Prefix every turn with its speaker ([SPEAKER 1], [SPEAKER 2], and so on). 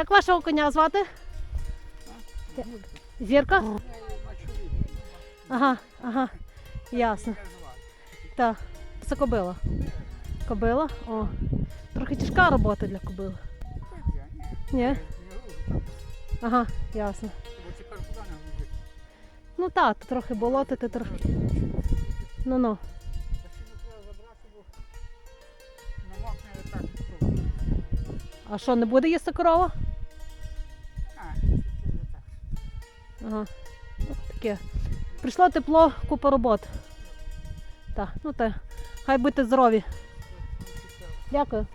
[SPEAKER 1] як вашого коня звати? Зірка? Ага, ага. Ясно. Так. Це кобила. Кобила? О. Трохи тяжка робота для кобили. Ні? Ага, ясно. Ну так, то трохи болотити, трохи. Ну ну. А що, не буде їсти корова? Ага. Таке. Прийшло тепло, купа робот. Так, ну та. Хай бути здорові. Дякую.